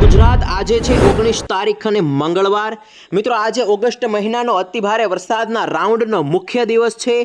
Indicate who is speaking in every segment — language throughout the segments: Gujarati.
Speaker 1: ગુજરાત આજે છે ઓગણીસ તારીખ અને મંગળવાર. મિત્રો, આજે ઓગસ્ટ મહિનાનો અતિભારે વરસાદના રાઉન્ડનો મુખ્ય દિવસ છે.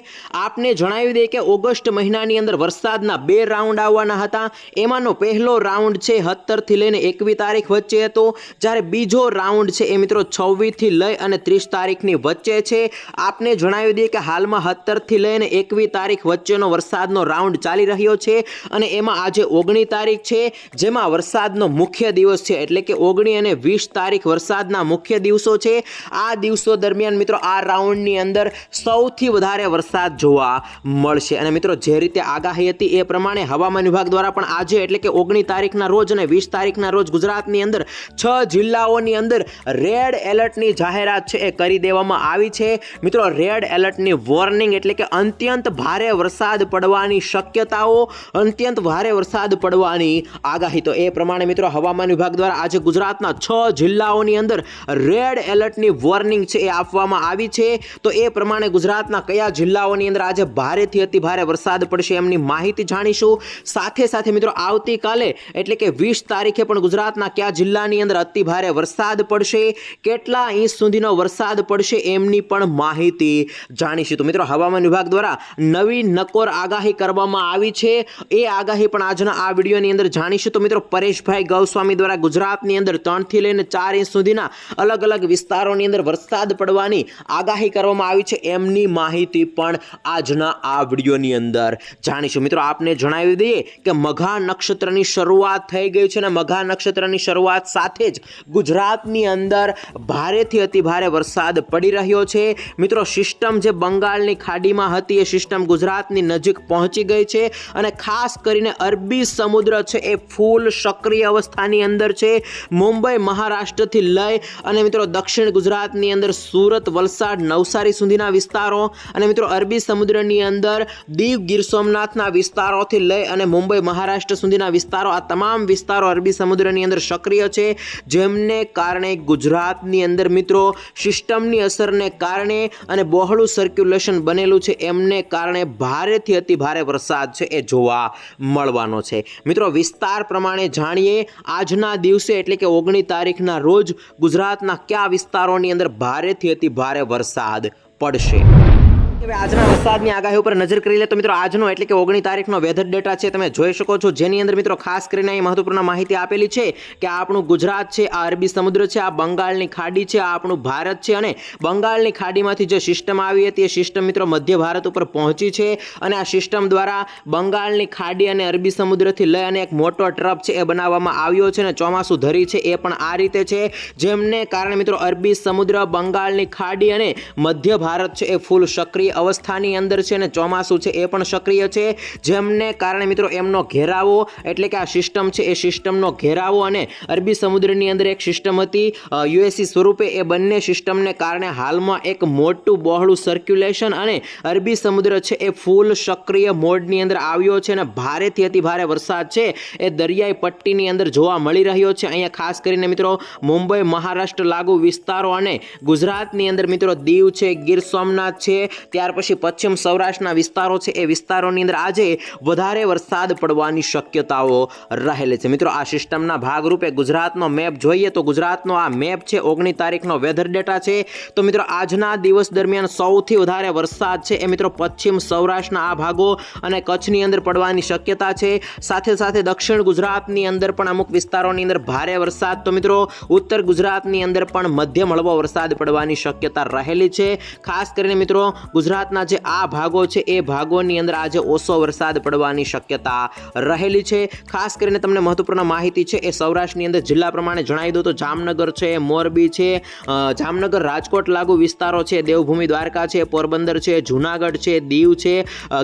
Speaker 1: આપને જણાવી દઈએ કે ઓગસ્ટ મહિનાની અંદર વરસાદના બે રાઉન્ડ આવવાના હતા. એમાંનો પહેલો રાઉન્ડ છે સત્તરથી લઈને એકવીસ તારીખ વચ્ચે હતો. જ્યારે બીજો રાઉન્ડ છે એ મિત્રો છવ્વીસથી લઈ અને ત્રીસ તારીખની વચ્ચે છે. આપને જણાવી દઈએ કે હાલમાં સત્તરથી લઈને એકવીસ તારીખ વચ્ચેનો વરસાદનો રાઉન્ડ ચાલી રહ્યો છે અને એમાં આજે ઓગણીસ તારીખ છે, જેમાં વરસાદનો મુખ્ય દિવસ છે. એટલે કે ઓગણી અને વીસ તારીખ વરસાદના મુખ્ય દિવસો છે. આ દિવસો દરમિયાન મિત્રો આ રાઉન્ડની અંદર સૌથી વધારે વરસાદ જોવા મળશે. અને મિત્રો જે રીતે આગાહી હતી એ પ્રમાણે હવામાન વિભાગ દ્વારા પણ આજે એટલે કે ઓગણી તારીખના રોજ અને વીસ તારીખના રોજ ગુજરાતની અંદર છ જિલ્લાઓની અંદર રેડ એલર્ટની જાહેરાત છે એ કરી દેવામાં આવી છે. મિત્રો રેડ એલર્ટની વોર્નિંગ એટલે કે અત્યંત ભારે વરસાદ પડવાની શક્યતાઓ, અત્યંત ભારે વરસાદ પડવાની આગાહી. તો એ પ્રમાણે મિત્રો હવામાન વિભાગ દ્વારા આજે ગુજરાતના છ જિલ્લાઓની અંદર રેડ એલર્ટની વોર્નિંગ છે એ આપવામાં આવી છે. તો એ પ્રમાણે ગુજરાતના કયા જિલ્લાઓની અંદર આજે ભારેથી અતિ ભારે વરસાદ પડશે એમની માહિતી જાણીશું. સાથે સાથે મિત્રો આવતીકાલે એટલે કે વીસ તારીખે પણ ગુજરાતના કયા જિલ્લાની અંદર અતિ ભારે વરસાદ પડશે, કેટલા ઇંચ સુધીનો વરસાદ પડશે એમની પણ માહિતી જાણીશું. તો મિત્રો હવામાન વિભાગ દ્વારા નવી નકોર આગાહી કરવામાં આવી છે. એ આગાહી પણ આજના આ વિડીયોની અંદર જાણીશું. તો મિત્રો પરેશભાઈ ગૌસ્વામી દ્વારા ગુજરાતની અંદર ત્રણથી લઈને ચાર ઇંચ સુધીના અલગ અલગ વિસ્તારોની અંદર વરસાદ પડવાની આગાહી કરવામાં આવી છે. એમની માહિતી પણ આજના આ વિડીયોની અંદર જાણીશું. મિત્રો, આપને જણાવી દઈએ કે મઘા નક્ષત્રની શરૂઆત થઈ ગઈ છે અને મઘા નક્ષત્રની શરૂઆત સાથે જ ગુજરાતની અંદર ભારેથી અતિ ભારે વરસાદ પડી રહ્યો છે. મિત્રો, સિસ્ટમ જે બંગાળની ખાડીમાં હતી એ સિસ્ટમ ગુજરાતની નજીક પહોંચી ગઈ છે અને ખાસ કરીને અરબી સમુદ્ર છે એ ફૂલ સક્રિય અવસ્થાની અંદર છે. મુંબઈ, મહારાષ્ટ્રથી લઈ અને મિત્રો દક્ષિણ ગુજરાતની અંદર સુરત, વલસાડ, નવસારી સુધીના વિસ્તારો અને મિત્રો અરબી સમુદ્રની અંદર દીવ ગીર સોમનાથના વિસ્તારોથી લઈ અને મુંબઈ, મહારાષ્ટ્ર સુધીના વિસ્તારો, આ તમામ વિસ્તારો અરબી સમુદ્રની અંદર સક્રિય છે. જેમને કારણે ગુજરાતની અંદર મિત્રો સિસ્ટમની અસરને કારણે અને બહોળું સર્ક્યુલેશન બનેલું છે. એમને કારણે ભારેથી અતિ ભારે વરસાદ છે એ જોવા મળવાનો છે. મિત્રો વિસ્તાર પ્રમાણે જાણીએ, આજના દિવસે એટલે કે ઓગણી તારીખના રોજ ગુજરાતના કયા વિસ્તારોની અંદર ભારેથી અતિ ભારે વરસાદ પડશે? હવે આજના વરસાદની આગાહી ઉપર નજર કરી લે તો મિત્રો, આજનો એટલે કે ઓગણી તારીખનો વેધર ડેટા છે તમે જોઈ શકો છો. જેની અંદર મિત્રો, ખાસ કરીને અહીં મહત્વપૂર્ણ માહિતી આપેલી છે કે આપણું ગુજરાત છે, આ અરબી સમુદ્ર છે, આ બંગાળની ખાડી છે, આ આપણું ભારત છે અને બંગાળની ખાડીમાંથી જે સિસ્ટમ આવી હતી એ સિસ્ટમ મિત્રો મધ્ય ભારત ઉપર પહોંચી છે અને આ સિસ્ટમ દ્વારા બંગાળની ખાડી અને અરબી સમુદ્રથી લઈ અને એક મોટો ટ્રપ છે એ બનાવવામાં આવ્યો છે અને ચોમાસું ધરી છે એ પણ આ રીતે છે. જેમને કારણે મિત્રો, અરબી સમુદ્ર, બંગાળની ખાડી અને મધ્ય ભારત છે એ ફૂલ સક્રિય અવસ્થાની અંદર છે અને ચોમાસું છે એ પણ સક્રિય છે. જેમને કારણે મિત્રો એમનો ઘેરાવો એટલે કે આ સિસ્ટમ છે એ સિસ્ટમનો ઘેરાવો અને અરબી સમુદ્રની અંદર એક સિસ્ટમ હતી. યુએસસી સ્વરૂપે એ બંને સિસ્ટમને કારણે હાલમાં એક મોટું બહોળું સર્ક્યુલેશન અને અરબી સમુદ્ર છે એ ફૂલ સક્રિય મોડની અંદર આવ્યો છે અને ભારેથી અતિ ભારે વરસાદ છે. એ દરિયાઈ પટ્ટીની અંદર જોવા મળી રહ્યો છે. અહીંયા ખાસ કરીને મિત્રો મુંબઈ, મહારાષ્ટ્ર લાગુ વિસ્તારો અને ગુજરાતની અંદર મિત્રો દીવ છે, ગીર સોમનાથ છે. ત્યાર પછી પશ્ચિમ સૌરાષ્ટ્રના વિસ્તારો છે, એ વિસ્તારોની અંદર આજે વધારે વરસાદ પડવાની શક્યતાઓ રહેલી છે. મિત્રો, આ સિસ્ટમના ભાગરૂપે ગુજરાતનો મેપ જોઈએ તો ગુજરાતનો આ મેપ છે ઓગણી તારીખનો વેધર ડેટા છે. તો મિત્રો, આજના દિવસ દરમિયાન સૌથી વધારે વરસાદ છે, એ મિત્રો પશ્ચિમ સૌરાષ્ટ્રના આ ભાગો અને કચ્છની અંદર પડવાની શક્યતા છે. સાથે સાથે દક્ષિણ ગુજરાતની અંદર પણ અમુક વિસ્તારોની અંદર ભારે વરસાદ. તો મિત્રો, ઉત્તર ગુજરાતની અંદર પણ મધ્યમ હળવો વરસાદ પડવાની શક્યતા રહેલી છે. ખાસ કરીને મિત્રો ગુજરાતના જે આ ભાગો છે, એ ભાગોની અંદર આજે ઓછો વરસાદ પડવાની શક્યતા રહેલી છે. ખાસ કરીને તમને મહત્વપૂર્ણ માહિતી છે, એ સૌરાષ્ટ્રની અંદર જિલ્લા પ્રમાણે જણાવી દો તો જામનગર છે, મોરબી છે જામનગર, રાજકોટ લાગુ વિસ્તારો છે, દેવભૂમિ, દ્વારકા છે, પોરબંદર છે, જુનાગઢ છે, દીવ છે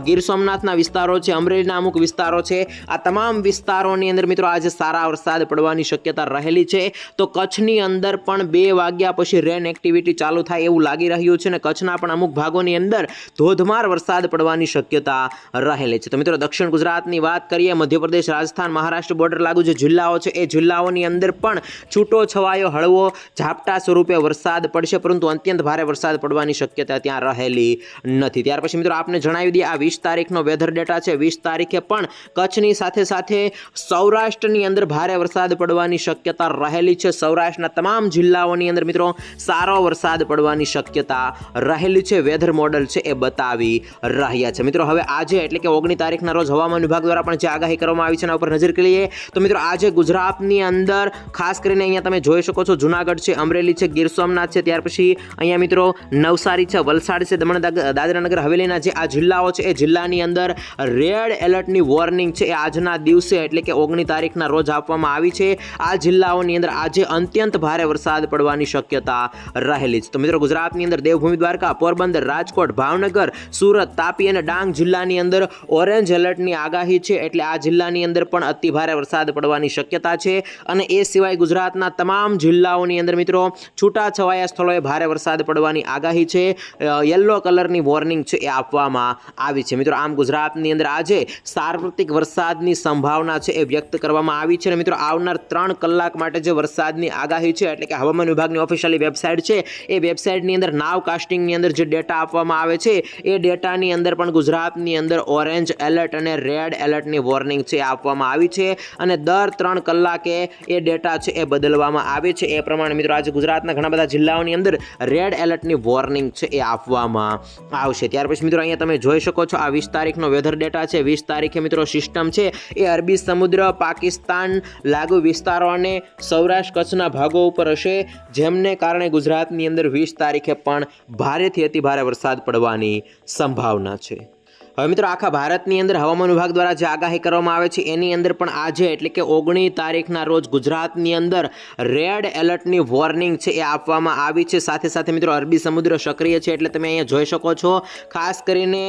Speaker 1: ગીર સોમનાથના વિસ્તારો છે, અમરેલીના અમુક વિસ્તારો છે. આ તમામ વિસ્તારોની અંદર મિત્રો આજે સારા વરસાદ પડવાની શક્યતા રહેલી છે. તો કચ્છની અંદર પણ બે વાગ્યા પછી રેન એક્ટિવિટી ચાલુ થાય એવું લાગી રહ્યું છે અને કચ્છના પણ અમુક ભાગોની અંદર અંદર ધોધમાર વરસાદ પડવાની શક્યતા રહેલી છે. તો મિત્રો, દક્ષિણ ગુજરાતની વાત કરીએ, મધ્યપ્રદેશ, રાજસ્થાન, મહારાષ્ટ્ર બોર્ડર લાગુ જે જિલ્લાઓ છે, એ જિલ્લાઓની અંદર પણ છૂટો છવાયો હળવો ઝાપટા સ્વરૂપે વરસાદ પડશે, પરંતુ અત્યંત ભારે વરસાદ પડવાની શક્યતા ત્યાં રહેલી નથી. ત્યાર પછી મિત્રો, આપને જણાવી દઈએ, આ વીસ તારીખનો વેધર ડેટા છે. વીસ તારીખે પણ કચ્છની સાથે સાથે સૌરાષ્ટ્રની અંદર ભારે વરસાદ પડવાની શક્યતા રહેલી છે. સૌરાષ્ટ્રના તમામ જિલ્લાઓની અંદર મિત્રો, સારો વરસાદ પડવાની શક્યતા રહેલી છે. વેધર મોડલ છે એ બતાવી રહ્યા છે. મિત્રો, હવે આજે એટલે કે ઓગણી તારીખના રોજ હવામાન વિભાગ દ્વારા પણ જે આગાહી કરવામાં આવી છે એના ઉપર નજર કરીએ તો મિત્રો, આજે ગુજરાતની અંદર ખાસ કરીને અહીંયા તમે જોઈ શકો છો, જુનાગઢ છે, અમરેલી છે, ગીર સોમનાથ છે, ત્યાર પછી અહીંયા મિત્રો નવસારી છે, વલસાડ છે, દમણ દાદરાનગર હવેલીના જે આ જિલ્લાઓ છે એ જિલ્લાની અંદર રેડ એલર્ટની વોર્નિંગ છે એ આજના દિવસે એટલે કે ઓગણી તારીખના રોજ આપવામાં આવી છે. આ જિલ્લાઓની અંદર આજે અત્યંત ભારે વરસાદ પડવાની શક્યતા રહેલી છે. તો મિત્રો, ગુજરાતની અંદર દેવભૂમિ દ્વારકા, પોરબંદર, રાજકોટ ભાવનગર, સુરત, તાપી અને ડાંગ જિલ્લાની અંદર ઓરેન્જ એલર્ટની આગાહી છે એટલે આ જિલ્લાની અંદર પણ અતિ ભારે વરસાદ પડવાની શક્યતા છે અને એ સિવાય ગુજરાતના તમામ જિલ્લાઓની અંદર મિત્રો છૂટાછવાયા સ્થળોએ ભારે વરસાદ પડવાની આગાહી છે. યલો કલરની વોર્નિંગ છે એ આપવામાં આવી છે. મિત્રો, આમ ગુજરાતની અંદર આજે સાર્વત્રિક વરસાદની સંભાવના છે એ વ્યક્ત કરવામાં આવી છે અને મિત્રો, આવનાર ત્રણ કલાક માટે જે વરસાદની આગાહી છે એટલે કે હવામાન વિભાગની ઓફિશિયલી વેબસાઇટ છે, એ વેબસાઇટની અંદર નાવ કાસ્ટિંગની અંદર જે ડેટા આપવામાં આવે છે. એ ડેટાની અંદર પણ ગુજરાતની અંદર ઓરેન્જ એલર્ટ અને રેડ એલર્ટની વોર્નિંગ છે આપવામાં આવી છે અને દર ત્રણ કલાકે એ ડેટા છે એ બદલવામાં આવે છે. એ પ્રમાણે મિત્રો આજે ગુજરાતના ઘણા બધા જિલ્લાઓની અંદર રેડ એલર્ટની વોર્નિંગ છે એ આપવામાં આવશે. ત્યાર પછી મિત્રો અહીંયા તમે જોઈ શકો છો આ વીસ તારીખનો વેધર ડેટા છે. વીસ તારીખે મિત્રો સિસ્ટમ છે એ અરબી સમુદ્ર, પાકિસ્તાન લાગુ વિસ્તારો અને સૌરાષ્ટ્ર કચ્છના ભાગો ઉપર હશે. જેમને કારણે ગુજરાતની અંદર વીસ તારીખે પણ ભારેથી અતિ ભારે વરસાદ પડવાની સંભાવના છે. હવે મિત્રો આખા ભારતની અંદર હવામાન વિભાગ દ્વારા જે આગાહી કરવામાં આવે છે, એની અંદર પણ આજે એટલે કે ઓગણીસ તારીખના રોજ ગુજરાતની અંદર રેડ એલર્ટની વોર્નિંગ છે એ આપવામાં આવી છે. સાથે સાથે મિત્રો અરબી સમુદ્ર સક્રિય છે એટલે તમે અહીંયા જોઈ શકો છો. ખાસ કરીને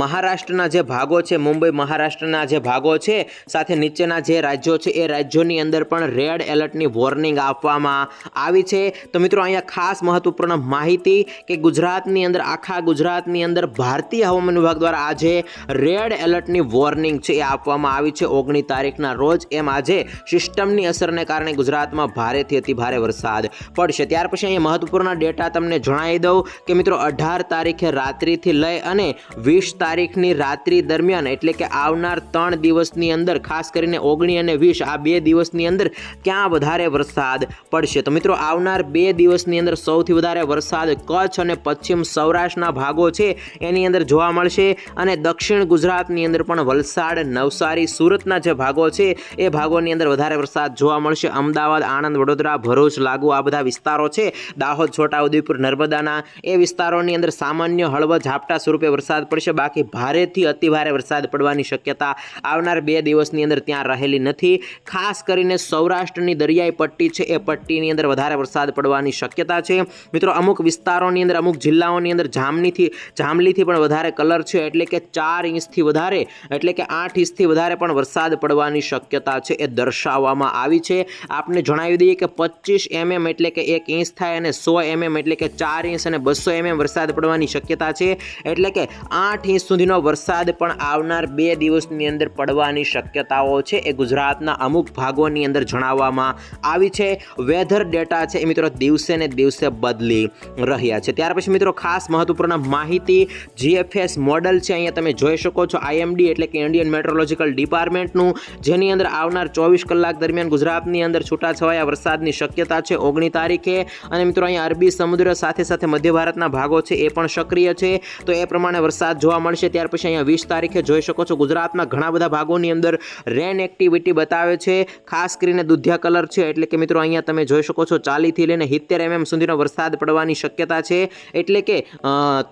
Speaker 1: મહારાષ્ટ્રના જે ભાગો છે, મુંબઈ મહારાષ્ટ્રના જે ભાગો છે, સાથે નીચેના જે રાજ્યો છે, એ રાજ્યોની અંદર પણ રેડ એલર્ટની વોર્નિંગ આપવામાં આવી છે. તો મિત્રો અહીંયા ખાસ મહત્વપૂર્ણ માહિતી કે ગુજરાતની અંદર, આખા ગુજરાતની અંદર ભારતીય હવામાન વિભાગ દ્વારા આજે રેડ એલર્ટની વોર્નિંગ છે એ આપવામાં આવી છે. ઓગણી તારીખના રોજ એમ આજે સિસ્ટમની અસરને કારણે ગુજરાતમાં ભારેથી અતિ ભારે વરસાદ પડશે. ત્યાર પછી અહીંયા મહત્વપૂર્ણ ડેટા તમને જણાવી દઉં કે મિત્રો અઢાર તારીખે રાત્રિથી લઈ અને વીસ તારીખની રાત્રિ દરમિયાન એટલે કે આવનાર ત્રણ દિવસની અંદર, ખાસ કરીને ઓગણી અને વીસ, આ બે દિવસની અંદર ક્યાં વધારે વરસાદ પડશે? તો મિત્રો આવનાર બે દિવસની અંદર સૌથી વધારે વરસાદ કચ્છ અને પશ્ચિમ સૌરાષ્ટ્રના ભાગો છે. એની અંદર જોવા મળશે અને દક્ષિણ ગુજરાતની અંદર પણ વલસાડ, નવસારી, સુરતના જે ભાગો છે, એ ભાગોની અંદર વધારે વરસાદ જોવા મળશે. અમદાવાદ, આણંદ, વડોદરા, ભરૂચ, લાગુ આ બધા વિસ્તારો છે. દાહોદ, છોટાઉદેપુર, નર્મદાના એ વિસ્તારોની અંદર સામાન્ય હળવા ઝાપટા સ્વરૂપે વરસાદ પડશે. બાકી ભારેથી અતિ ભારે વરસાદ પડવાની શક્યતા આવનાર બે દિવસની અંદર ત્યાં રહેલી નથી. ખાસ કરીને સૌરાષ્ટ્રની દરિયાઈ પટ્ટી છે, એ પટ્ટીની અંદર વધારે વરસાદ પડવાની શક્યતા છે. મિત્રો, અમુક વિસ્તારોની અંદર, અમુક જિલ્લાઓની અંદર જામનીથી, જામલીથી પણ વધારે કલર છે. એટલે કે ચાર ઇંચથી વધારે, એટલે કે આઠ ઇંચથી વધારે પણ વરસાદ પડવાની શક્યતા છે, એ દર્શાવવામાં આવી છે. આપને જણાવી દઈએ કે પચીસ એમએમ એટલે કે એક ઇંચ થાય અને સો એમએમ એટલે કે ચાર ઇંચ અને બસો એમએમ વરસાદ પડવાની શક્યતા છે. એટલે કે આઠ ઇંચ સુધીનો વરસાદ પણ આવનાર બે દિવસની અંદર પડવાની શક્યતાઓ છે, એ ગુજરાતના અમુક ભાગોની અંદર જણાવવામાં આવી છે. વેધર ડેટા છે, એ મિત્રો દિવસે ને દિવસે બદલી રહ્યા છે. ત્યાર પછી મિત્રો ખાસ મહત્વપૂર્ણ માહિતી જીએફએસ મોડલ છે, અહીંયા તમે જોઈ શકો છો આઈએમડી એટલે કે ઇન્ડિયન મેટ્રોલોજીકલ ડિપાર્ટમેન્ટનું જેની અંદર આવનાર ચોવીસ કલાક દરમિયાન ગુજરાતની અંદર છૂટાછવાયા વરસાદની શક્યતા છે ઓગણી તારીખે. અને મિત્રો, અહીંયા અરબી સમુદ્ર સાથે સાથે મધ્ય ભારતના ભાગો છે, એ પણ સક્રિય છે. તો એ પ્રમાણે વરસાદ જોવા મળશે, ત્યાર પછી અહીંયા વીસ તારીખે જોઈ શકો છો ગુજરાતના ઘણા બધા ભાગોની અંદર રેન એક્ટિવિટી બતાવે છે. ખાસ કરીને દુધિયા કલર છે, એટલે કે મિત્રો, અહીંયા તમે જોઈ શકો છો ચાલીથી લઈને સિત્તેર એમએમ સુધીનો વરસાદ પડવાની શક્યતા છે. એટલે કે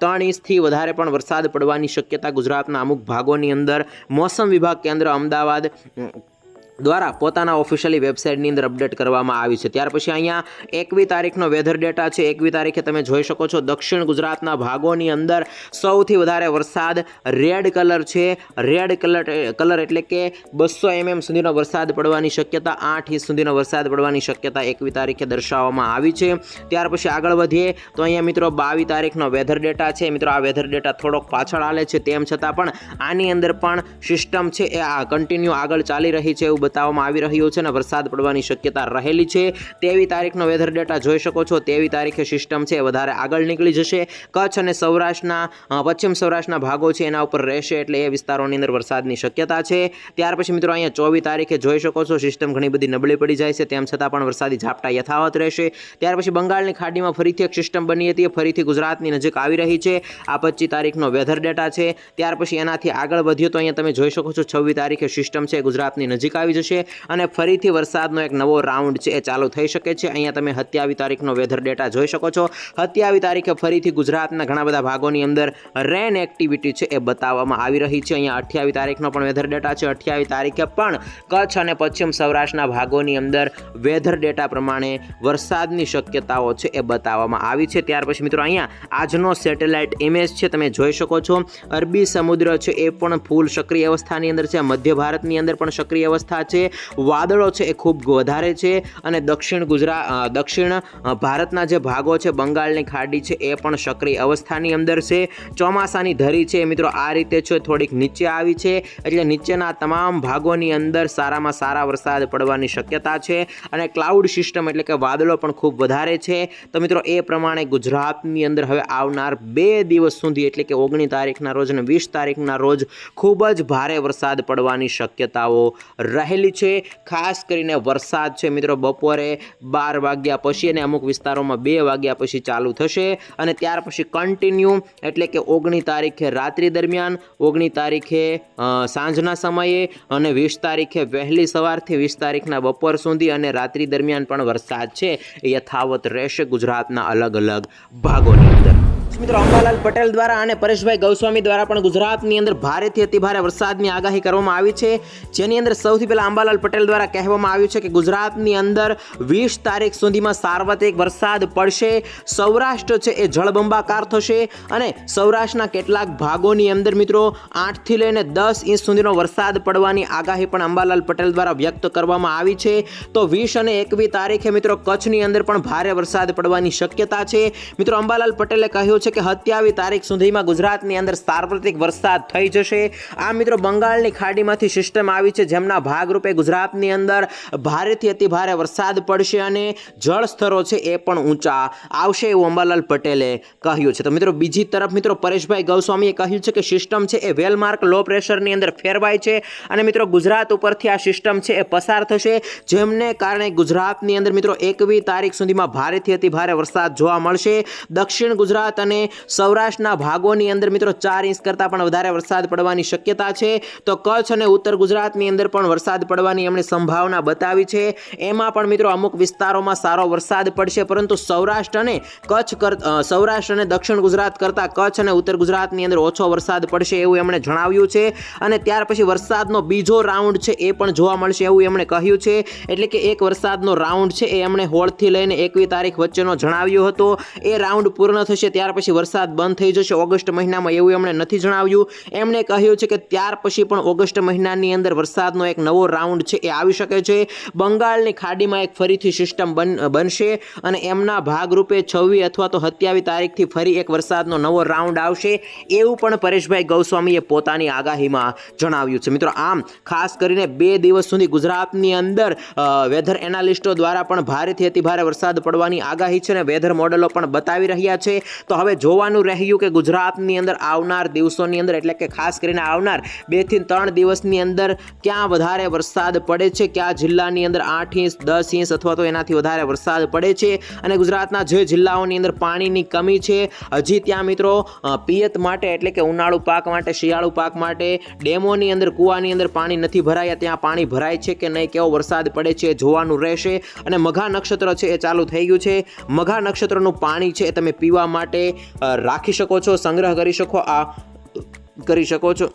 Speaker 1: ત્રણ ઇંચથી વધારે પણ વરસાદ પડવાની શક્યતા ગુજરાતના અમુક ભાગોની અંદર મોસમ વિભાગ કેન્દ્ર અમદાવાદ અમ, દ્વારા પોતાના ઓફિશિયલી વેબસાઇટની અંદર અપડેટ કરવામાં આવી છે. ત્યાર પછી અહીંયા એકવી તારીખનો વેધર ડેટા છે. એકવી તારીખે તમે જોઈ શકો છો દક્ષિણ ગુજરાતના ભાગોની અંદર સૌથી વધારે વરસાદ રેડ કલર છે. રેડ કલર કલર એટલે કે બસો એમએમ સુધીનો વરસાદ પડવાની શક્યતા, આઠ ઇંચ સુધીનો વરસાદ પડવાની શક્યતા એકવી તારીખે દર્શાવવામાં આવી છે. ત્યાર પછી આગળ વધીએ તો અહીંયા મિત્રો બાવીસ તારીખનો વેધર ડેટા છે. મિત્રો, આ વેધર ડેટા થોડોક પાછળ હાલે છે. તેમ છતાં પણ આની અંદર પણ સિસ્ટમ છે એ આ કન્ટિન્યુ આગળ ચાલી રહી છે. એવું બતાવવામાં આવી રહ્યું છે અને વરસાદ પડવાની શક્યતા રહેલી છે. તેવી તારીખનો વેધર ડેટા જોઈ શકો છો. તેવી તારીખે સિસ્ટમ છે વધારે આગળ નીકળી જશે. કચ્છ અને સૌરાષ્ટ્રના પશ્ચિમ સૌરાષ્ટ્રના ભાગો છે એના ઉપર રહેશે એટલે એ વિસ્તારોની અંદર વરસાદની શક્યતા છે. ત્યાર પછી મિત્રો અહીંયા ચોવી તારીખે જોઈ શકો છો સિસ્ટમ ઘણી બધી નબળી પડી જાય છે. તેમ છતાં પણ વરસાદી ઝાપટા યથાવત રહેશે. ત્યાર પછી બંગાળની ખાડીમાં ફરીથી એક સિસ્ટમ બની હતી. ફરીથી ગુજરાતની નજીક આવી રહી છે. આ પચીસ તારીખનો વેધર ડેટા છે. ત્યાર પછી એનાથી આગળ વધ્યો તો અહીંયા તમે જોઈ શકો છો છવ્વીસ તારીખે સિસ્ટમ છે ગુજરાતની નજીક આવી જશે અને ફરીથી વરસાદનો એક નવો રાઉન્ડ છે એ ચાલુ થઈ શકે છે. અહીંયા તમે હત્યાવી તારીખનો વેધર ડેટા જોઈ શકો છો. હત્યાવી તારીખે ફરીથી ગુજરાતના ઘણા બધા ભાગોની અંદર રેન એક્ટિવિટી છે એ બતાવવામાં આવી રહી છે. અહીંયા અઠ્યાવી તારીખનો પણ વેધર ડેટા છે. અઠ્યાવી તારીખે પણ કચ્છ અને પશ્ચિમ સૌરાષ્ટ્રના ભાગોની અંદર વેધર ડેટા પ્રમાણે વરસાદની શક્યતાઓ છે એ બતાવવામાં આવી છે. ત્યાર પછી મિત્રો અહીંયા આજનો સેટેલાઇટ ઇમેજ છે તમે જોઈ શકો છો. અરબી સમુદ્ર છે એ પણ ફૂલ સક્રિય અવસ્થાની અંદર છે. મધ્ય ભારતની અંદર પણ સક્રિય અવસ્થા છે. વાદળો છે એ ખૂબ વધારે છે અને દક્ષિણ ગુજરાત દક્ષિણ ભારતના જે ભાગો છે, બંગાળની ખાડી છે એ પણ સક્રિય અવસ્થાની અંદર છે. ચોમાસાની ધરી છે મિત્રો આ રીતે છે થોડીક નીચે આવી છે એટલે નીચેના તમામ ભાગોની અંદર સારામાં સારા વરસાદ પડવાની શક્યતા છે અને ક્લાઉડ સિસ્ટમ એટલે કે વાદળો પણ ખૂબ વધારે છે. તો મિત્રો એ પ્રમાણે ગુજરાતની અંદર હવે આવનાર બે દિવસ સુધી એટલે કે ઓગણીસ તારીખના રોજ અને વીસ તારીખના રોજ ખૂબ જ ભારે વરસાદ પડવાની શક્યતાઓ રહેલી છે. ખાસ કરીને વરસાદ છે મિત્રો. બપોરે બાર વાગ્યા પછી અને અમુક વિસ્તારોમાં બે વાગ્યા પછી ચાલુ થશે અને ત્યાર પછી કન્ટિન્યુ એટલે કે ઓગણી તારીખે રાત્રિ દરમિયાન, ઓગણી તારીખે સાંજના સમયે અને વીસ તારીખે વહેલી સવારથી વીસ તારીખના બપોર સુધી અને રાત્રિ દરમિયાન પણ વરસાદ છે. યથાવત રહેશે ગુજરાતના અલગ અલગ ભાગોની અંદર. મિત્રો અંબાલાલ પટેલ દ્વારા અને પરેશભાઈ ગૌસ્વામી દ્વારા પણ ગુજરાતની અંદર ભારેથી અતિભારે વરસાદની આગાહી કરવામાં આવી છે. જેની અંદર સૌથી પહેલાં અંબાલાલ પટેલ દ્વારા કહેવામાં આવ્યું છે કે ગુજરાતની અંદર વીસ તારીખ સુધીમાં સાર્વત્રિક વરસાદ પડશે. સૌરાષ્ટ્ર છે એ જળબંબાકાર થશે અને સૌરાષ્ટ્રના કેટલાક ભાગોની અંદર મિત્રો આઠથી લઈને દસ ઇંચ સુધીનો વરસાદ પડવાની આગાહી પણ અંબાલાલ પટેલ દ્વારા વ્યક્ત કરવામાં આવી છે. તો વીસ અને એકવીસ તારીખે મિત્રો કચ્છની અંદર પણ ભારે વરસાદ પડવાની શક્યતા છે. મિત્રો અંબાલાલ પટેલે કહ્યું છે કે સત્યાવીસ તારીખ સુધીમાં ગુજરાતની અંદર સાર્વત્રિક વરસાદ થઈ જશે. આ મિત્રો બંગાળની ખાડીમાંથી સિસ્ટમ આવી છે જેમના ભાગરૂપે ગુજરાતની અંદર ભારેથી અતિભારે વરસાદ પડશે અને જળ સ્તરો છે એ પણ ઊંચા આવશે એવું અંબાલાલ પટેલે કહ્યું છે. તો મિત્રો બીજી તરફ મિત્રો પરેશભાઈ ગૌસ્વામીએ કહ્યું છે કે સિસ્ટમ છે એ વેલમાર્ક લો પ્રેશરની અંદર ફેરવાય છે અને મિત્રો ગુજરાત ઉપરથી આ સિસ્ટમ છે એ પસાર થશે. જેમને કારણે ગુજરાતની અંદર મિત્રો એકવી તારીખ સુધીમાં ભારેથી અતિભારે વરસાદ જોવા મળશે. દક્ષિણ ગુજરાત અને સૌરાષ્ટ્રના ભાગોની અંદર મિત્રો ચાર ઇંચ કરતાં પણ વધારે વરસાદ પડવાની શક્યતા છે. તો કચ્છ અને ઉત્તર ગુજરાતની અંદર પણ વરસાદ પડવાની એમણે સંભાવના બતાવી છે. એમાં પણ મિત્રો અમુક વિસ્તારોમાં સારો વરસાદ પડશે, પરંતુ સૌરાષ્ટ્ર અને કચ્છ કર સૌરાષ્ટ્ર અને દક્ષિણ ગુજરાત કરતાં કચ્છ અને ઉત્તર ગુજરાતની અંદર ઓછો વરસાદ પડશે એવું એમણે જણાવ્યું છે. અને ત્યાર પછી વરસાદનો બીજો રાઉન્ડ છે એ પણ જોવા મળશે એવું એમણે કહ્યું છે. એટલે કે એક વરસાદનો રાઉન્ડ છે એ એમણે હોળથી લઈને એકવી તારીખ વચ્ચેનો જણાવ્યો હતો. એ રાઉન્ડ પૂર્ણ થશે ત્યાર પછી વરસાદ બંધ થઈ જશે ઓગસ્ટ મહિનામાં એવું એમણે નથી જણાવ્યું. એમણે કહ્યું છે કે ત્યાર પછી પણ ઓગસ્ટ મહિનાની અંદર વરસાદનો એક નવો રાઉન્ડ છે એ આવી શકે છે. બંગાળની ખાડીમાં એક ફરીથી સિસ્ટમ બન, બનશે અને એમના ભાગરૂપે છવ્વી અથવા તો સત્યાવી તારીખથી ફરી એક વરસાદનો નવો રાઉન્ડ આવશે એવું પણ પરેશભાઈ ગૌસ્વામીએ પોતાની આગાહીમાં જણાવ્યું છે. મિત્રો, આમ ખાસ કરીને બે દિવસ સુધી ગુજરાતની અંદર વેધર એનાલિસ્ટો દ્વારા પણ ભારેથી અતિભારે વરસાદ પડવાની આગાહી છે અને વેધર મોડેલો પણ બતાવી રહ્યા છે. તો હવે જોવાનું રહ્યું કે ગુજરાતની અંદર આવનાર દિવસોની અંદર, એટલે કે ખાસ કરીને આવનાર બેથી ત્રણ દિવસની અંદર ક્યાં વધારે વરસાદ પડે છે, ક્યાં જિલ્લાની અંદર આઠ ઇંચ, દસ ઇંચ અથવા તો એનાથી વધારે વરસાદ પડે છે અને ગુજરાતના જે જિલ્લાઓની અંદર પાણીની કમી છે, હજી ત્યાં મિત્રો પિયત માટે એટલે કે ઉનાળુ પાક માટે, શિયાળુ પાક માટે ડેમોની અંદર, કૂવાની અંદર પાણી નથી ભરાયા, ત્યાં પાણી ભરાય છે કે નહીં, કેવો વરસાદ પડે છે જોવાનું રહેશે અને મઘા નક્ષત્ર છે એ ચાલુ થઈ ગયું છે. મઘા નક્ષત્રનું પાણી છે એ તમે પીવા માટે રાખી શકો છો સંગ્રહ કરી શકો આ કરી શકો છો.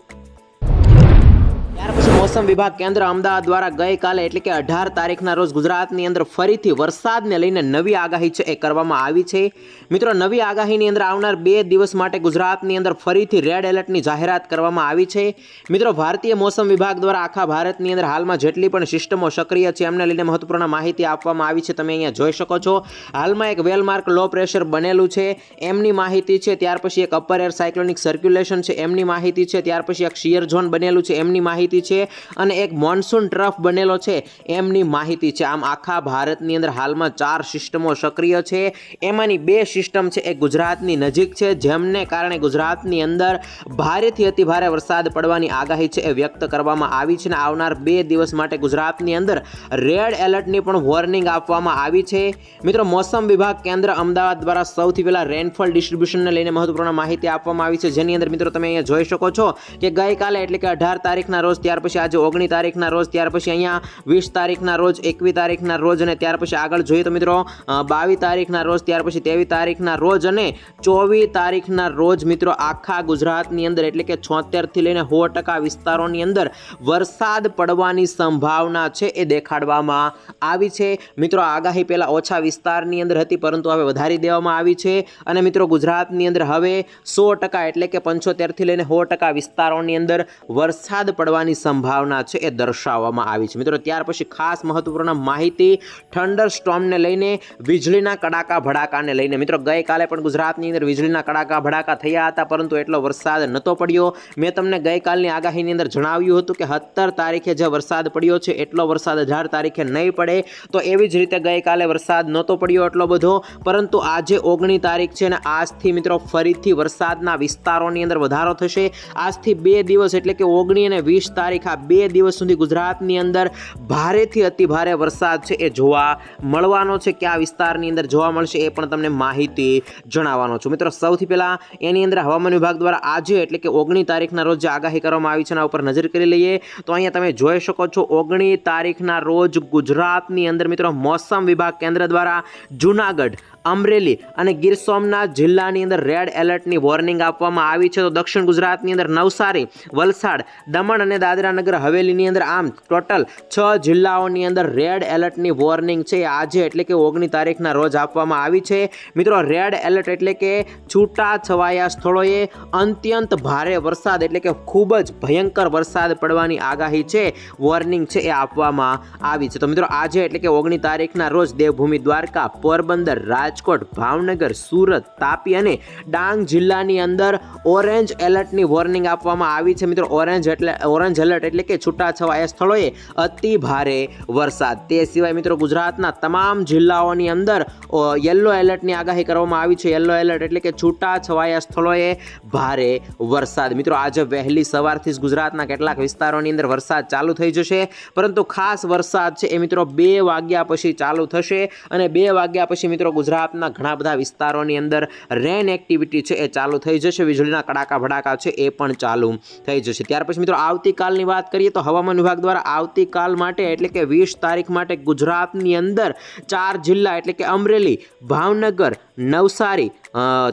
Speaker 1: મોસમ વિભાગ કેન્દ્ર અમદાવાદ દ્વારા ગઈકાલે એટલે કે અઢાર તારીખના રોજ ગુજરાતની અંદર ફરીથી વરસાદને લઈને નવી આગાહી છે એ કરવામાં આવી છે મિત્રો નવી આગાહીની અંદર આવનાર બે દિવસ માટે ગુજરાતની અંદર ફરીથી રેડ એલર્ટની જાહેરાત કરવામાં આવી છે મિત્રો ભારતીય મોસમ વિભાગ દ્વારા આખા ભારતની અંદર હાલમાં જેટલી પણ સિસ્ટમો સક્રિય છે, એમને લઈને મહત્વપૂર્ણ માહિતી આપવામાં આવી છે, તમે અહીંયા જોઈ શકો છો. હાલમાં એક વેલમાર્ક લો પ્રેશર બનેલું છે, એમની માહિતી છે, ત્યાર પછી એક અપર એર સાયક્લોનિક સર્ક્યુલેશન છે, એમની માહિતી છે, ત્યાર પછી એક શિયર ઝોન બનેલું છે, એમની માહિતી છે. અને એક મોન્સૂન ટ્રફ બનેલો છે. એમની માહિતી છે. આમ આખા ભારતની અંદર હાલમાં ચાર સિસ્ટમો સક્રિય છે. એમાંની બે સિસ્ટમ છે. એ ગુજરાતની નજીક છે. જેમને કારણે ગુજરાતની અંદર ભારેથી અતિ ભારે વરસાદ પડવાની આગાહી છે એ વ્યક્ત કરવામાં આવી છે અને આવનાર બે દિવસ માટે ગુજરાતની અંદર રેડ એલર્ટની પણ વોર્નિંગ આપવામાં આવી છે. મિત્રો, મોસમ વિભાગ કેન્દ્ર અમદાવાદ દ્વારા સૌથી પહેલા રેનફોલ ડિસ્ટ્રીબ્યુશનને લઈને મહત્વપૂર્ણ માહિતી આપવામાં આવી છે. જેની અંદર મિત્રો તમે અહીંયા જોઈ શકો છો કે ગઈકાલે એટલે કે અઢાર તારીખના રોજ ત્યાર પછી આજે ઓગણીસ તારીખના રોજ, ત્યાર પછી અહીંયા વીસ તારીખના રોજ, એકવીસ તારીખના રોજ અને ત્યાર પછી આગળ જોઈએ તો મિત્રો બાવીસ તારીખના રોજ, ત્યાર પછી ત્રેવીસ તારીખના રોજ અને ચોવીસ તારીખના રોજ મિત્રો આખા ગુજરાતની અંદર એટલે કે છોતેરથી લઈને સો ટકા વિસ્તારોની અંદર વરસાદ પડવાની સંભાવના છે એ દેખાડવામાં આવી છે. મિત્રો, આગાહી પહેલાં ઓછા વિસ્તારની અંદર હતી, પરંતુ હવે વધારી દેવામાં આવી છે અને મિત્રો ગુજરાતની અંદર હવે સો ટકા એટલે કે પંચોતેરથી લઈને સો ટકા વિસ્તારોની અંદર વરસાદ પડવાની સંભાવના છે એ દર્શાવવામાં આવી છે. મિત્રો, ત્યાર પછી ખાસ મહત્વપૂર્ણ માહિતી થંડર સ્ટોમને લઈને વીજળીના કડાકા ભડાકાને લઈને. મિત્રો, ગઈકાલે પણ ગુજરાતની અંદર વીજળીના કડાકા ભડાકા થયા હતા, પરંતુ એટલો વરસાદ નહોતો પડ્યો. મેં તમને ગઈકાલની આગાહીની અંદર જણાવ્યું હતું કે સત્તર તારીખે જે વરસાદ પડ્યો છે, એટલો વરસાદ અઢાર તારીખે નહીં પડે. તો એવી જ રીતે ગઈકાલે વરસાદ નહોતો પડ્યો એટલો બધો, પરંતુ આજે ઓગણી તારીખ છે અને આજથી મિત્રો ફરીથી વરસાદના વિસ્તારોની અંદર વધારો થશે. આજથી બે દિવસ એટલે કે ઓગણી અને વીસ તારીખ આ બે દિવસ સુધી ગુજરાતની અંદર ભારેથી અતિ ભારે વરસાદ છે એ જોવા મળવાનો છે. કયા વિસ્તારની અંદર જોવા મળશે એ પણ તમને માહિતી જણાવવાનો છું. મિત્રો, સૌથી પહેલાં એની અંદર હવામાન વિભાગ દ્વારા આજે એટલે કે ઓગણી તારીખના રોજ જે આગાહી કરવામાં આવી છે એના ઉપર નજર કરી લઈએ તો અહીંયા તમે જોઈ શકો છો ઓગણી તારીખના રોજ ગુજરાતની અંદર મિત્રો મોસમ વિભાગ કેન્દ્ર દ્વારા જુનાગઢ અમરેલી અને ગીર સોમનાથ જિલ્લાની અંદર રેડ એલર્ટની વોર્નિંગ આપવામાં આવી છે. તો દક્ષિણ ગુજરાતની અંદર નવસારી, વલસાડ, દમણ અને દાદરા નગર હવેલીની અંદર આમ ટોટલ છ જિલ્લાઓની અંદર રેડ એલર્ટની વોર્નિંગ છે. આજે એટલે કે ઓગણી તારીખના રોજ આપવામાં આવી છે. મિત્રો રેડ એલર્ટ એટલે કે છૂટા છવાયા સ્થળોએ અત્યંત ભારે વરસાદ એટલે કે ખૂબ જ ભયંકર વરસાદ પડવાની આગાહી છે વોર્નિંગ છે એ આપવામાં આવી છે. તો મિત્રો, આજે એટલે કે ઓગણી તારીખના રોજ દેવભૂમિ દ્વારકા, પોરબંદર રાજકોટ, ભાવનગર, સુરત, તાપી અને ડાંગ જિલ્લાની અંદર ઓરેન્જ એલર્ટની વોર્નિંગ આપવામાં આવી છે. મિત્રો, ઓરેન્જ એટલે, ઓરેન્જ એલર્ટ એટલે કે છૂટાછવાયા સ્થળોએ અતિ ભારે વરસાદ. તે સિવાય મિત્રો, ગુજરાતના તમામ જિલ્લાઓની અંદર યલો એલર્ટની આગાહી કરવામાં આવી છે. યલો એલર્ટ એટલે કે છૂટાછવાયા સ્થળોએ ભારે વરસાદ. મિત્રો, આજે વહેલી સવારથી જ ગુજરાતના કેટલાક વિસ્તારોની અંદર વરસાદ ચાલુ થઈ જશે. પરંતુ ખાસ વરસાદ છે એ મિત્રો બે વાગ્યા પછી ચાલુ થશે અને બે વાગ્યા પછી મિત્રો ગુજરાતના ઘણા બધા વિસ્તારોની અંદર રેન એક્ટિવિટી છે એ ચાલુ થઈ જશે. વીજળીના કડાકા ભડાકા છે એ પણ ચાલુ થઈ જશે. ત્યાર પછી મિત્રો આવતીકાલની વાત કરીએ તો હવામાન વિભાગ દ્વારા આવતીકાલ માટે એટલે કે વીસ તારીખ માટે ગુજરાતની અંદર ચાર જિલ્લા એટલે કે અમરેલી, ભાવનગર નવસારી.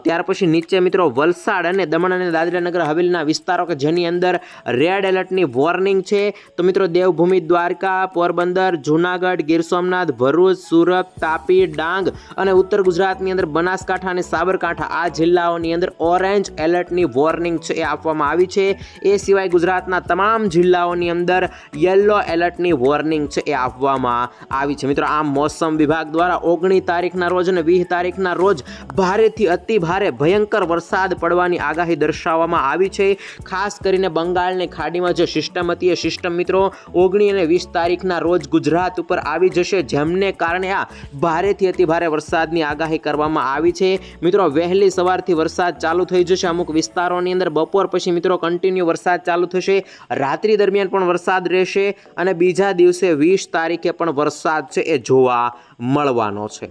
Speaker 1: ત્યાર પછી નીચે મિત્રો વલસાડ અને દમણ અને દાદરાનગર હવેલીના વિસ્તારો કે જેની અંદર રેડ એલર્ટની વોર્નિંગ છે. તો મિત્રો દેવભૂમિ, દ્વારકા, પોરબંદર, જૂનાગઢ, ગીર સોમનાથ, ભરૂચ, સુરત, તાપી, ડાંગ અને ઉત્તર ગુજરાતની અંદર બનાસકાંઠા અને સાબરકાંઠા આ જિલ્લાઓની અંદર ઓરેન્જ એલર્ટની વોર્નિંગ છે એ આપવામાં આવી છે. એ સિવાય ગુજરાતના તમામ જિલ્લાઓની અંદર યલો એલર્ટની વોર્નિંગ છે એ આપવામાં આવી છે. મિત્રો આમ મોસમ વિભાગ દ્વારા ઓગણીસ તારીખના રોજ અને વીસ તારીખના રોજ ભારેથી અતિ ભારે ભયંકર વરસાદ પડવાની આગાહી દર્શાવવામાં આવી છે. ખાસ કરીને બંગાળની ખાડીમાં જે સિસ્ટમ હતી સિસ્ટમ મિત્રો ઓગણી અને વીસ તારીખના રોજ ગુજરાત ઉપર આવી જશે, જેમને કારણે આ ભારેથી અતિ ભારે વરસાદની આગાહી કરવામાં આવી છે. મિત્રો, વહેલી સવારથી વરસાદ ચાલુ થઈ જશે. અમુક વિસ્તારોની અંદર બપોર પછી મિત્રો કન્ટિન્યુ વરસાદ ચાલુ થશે. રાત્રિ દરમિયાન પણ વરસાદ રહેશે અને બીજા દિવસે વીસ તારીખે પણ વરસાદ છે એ જોવા મળવાનો છે.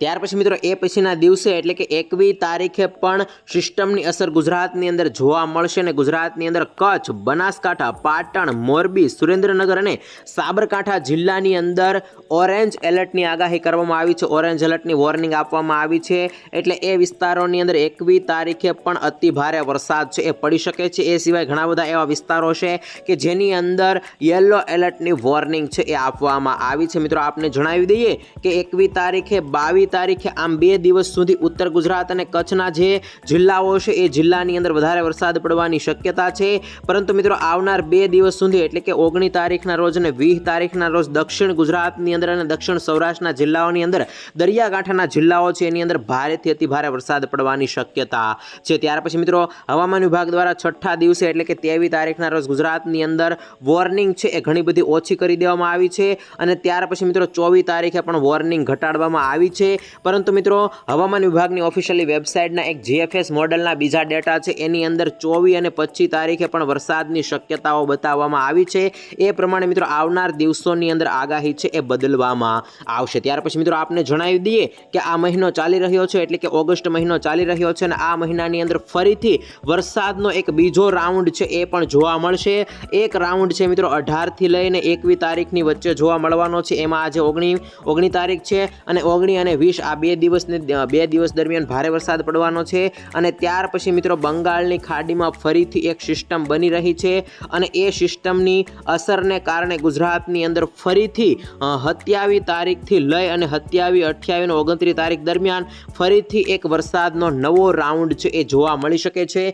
Speaker 1: ત્યાર પછી મિત્રો એ પછીના દિવસે એટલે કે એકવી તારીખે પણ સિસ્ટમની અસર ગુજરાતની અંદર જોવા મળશે અને ગુજરાતની અંદર કચ્છ, બનાસકાંઠા, પાટણ, મોરબી, સુરેન્દ્રનગર અને સાબરકાંઠા જિલ્લાની અંદર ઓરેન્જ એલર્ટની આગાહી કરવામાં આવી છે. ઓરેન્જ એલર્ટની વોર્નિંગ આપવામાં આવી છે. એટલે એ વિસ્તારોની અંદર એકવી તારીખે પણ અતિ ભારે વરસાદ છે. એ પડી શકે છે. એ સિવાય ઘણા બધા એવા વિસ્તારો છે કે જેની અંદર યલો એલર્ટની વોર્નિંગ છે એ આપવામાં આવી છે. મિત્રો આપને જણાવી દઈએ કે એકવી તારીખે બાવીસ તારીખે આમ બે દિવસ સુધી ઉત્તર ગુજરાત અને કચ્છના જે જિલ્લાઓ છે, એ જિલ્લાની અંદર વધારે વરસાદ પડવાની શક્યતા છે. પરંતુ મિત્રો, આવનાર બે દિવસ સુધી, એટલે કે ઓગણી તારીખના રોજ અને વીસ તારીખના રોજ દક્ષિણ ગુજરાતની અંદર અને દક્ષિણ સૌરાષ્ટ્રના જિલ્લાઓની અંદર, દરિયાકાંઠાના જિલ્લાઓ છે, એની અંદર ભારેથી અતિ ભારે વરસાદ પડવાની શક્યતા છે. ત્યાર પછી મિત્રો, હવામાન વિભાગ દ્વારા છઠ્ઠા દિવસે, એટલે કે તેવી તારીખના રોજ ગુજરાતની અંદર વોર્નિંગ છે, એ ઘણી બધી ઓછી કરી દેવામાં આવી છે. અને ત્યાર પછી મિત્રો, ચોવીસ તારીખે પણ વોર્નિંગ ઘટાડવામાં આવી છે. પરંતુ મિત્રો, હવામાન વિભાગની ઓફિશિયલી વેબસાઇટના એક જીએફએસ મોડલના બીજા ડેટા છે. એની અંદર ચોવીસ અને પચીસ તારીખે પણ વરસાદની શક્યતાઓ બતાવવામાં આવી છે. એ પ્રમાણે મિત્રો, આવનાર દિવસોની અંદર આગાહી છે એ બદલવામાં આવશે. ત્યાર પછી મિત્રો, આપને જણાવી દઈએ કે આ મહિનો ચાલી રહ્યો છે, એટલે કે ઓગસ્ટ મહિનો ચાલી રહ્યો છે અને આ મહિનાની અંદર ફરીથી વરસાદનો એક બીજો રાઉન્ડ છે એ પણ જોવા મળશે. એક રાઉન્ડ છે મિત્રો, અઢારથી લઈને એકવી તારીખની વચ્ચે જોવા મળવાનો છે. એમાં આજે ઓગણી ઓગણી તારીખ છે અને ઓગણી અને વીસ આ બે દિવસને બે દિવસ દરમિયાન ભારે વરસાદ પડવાનો છે અને ત્યાર પછી મિત્રો બંગાળની ખાડીમાં ફરીથી એક સિસ્ટમ બની રહી છે અને એ સિસ્ટમની અસરને કારણે ગુજરાતની અંદર ફરીથી હત્યાવી તારીખથી લઈ અને હત્યાવી અઠ્યાવીસ અને ઓગણત્રીસ તારીખ દરમિયાન ફરીથી એક વરસાદનો નવો રાઉન્ડ છે એ જોવા મળી શકે છે.